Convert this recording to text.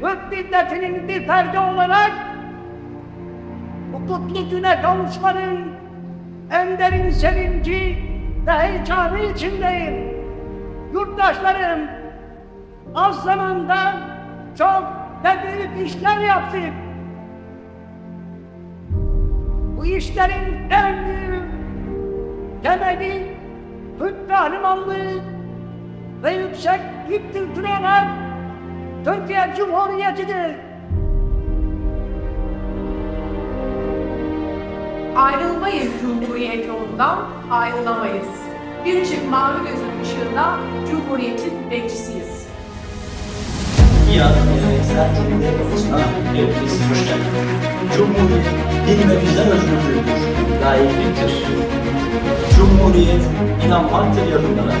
Türk milletinin bir ferdi olarak bu kutlu güne kavuşmanın en derin sevinci ve heyecanı içindeyim. Yurttaşlarım, az zamanda çok ve büyük işler yaptık. Bu işlerin en büyük temeli Türk kahramanlığı ve yüksek kültürü olan Türkiye Cumhuriyeti'dir. Ayrılmayız Cumhuriyet yolundan, ayrılamayız. Bir çift mavi gözün ışığında Cumhuriyet'in bekçisiyiz. Ya Cumhuriyet Kafası'na hepiniz hoş geldiniz. Cumhuriyet din ve bizden özgürlüğüdür, layıklıktır. Cumhuriyet inanmaktır yakınlara.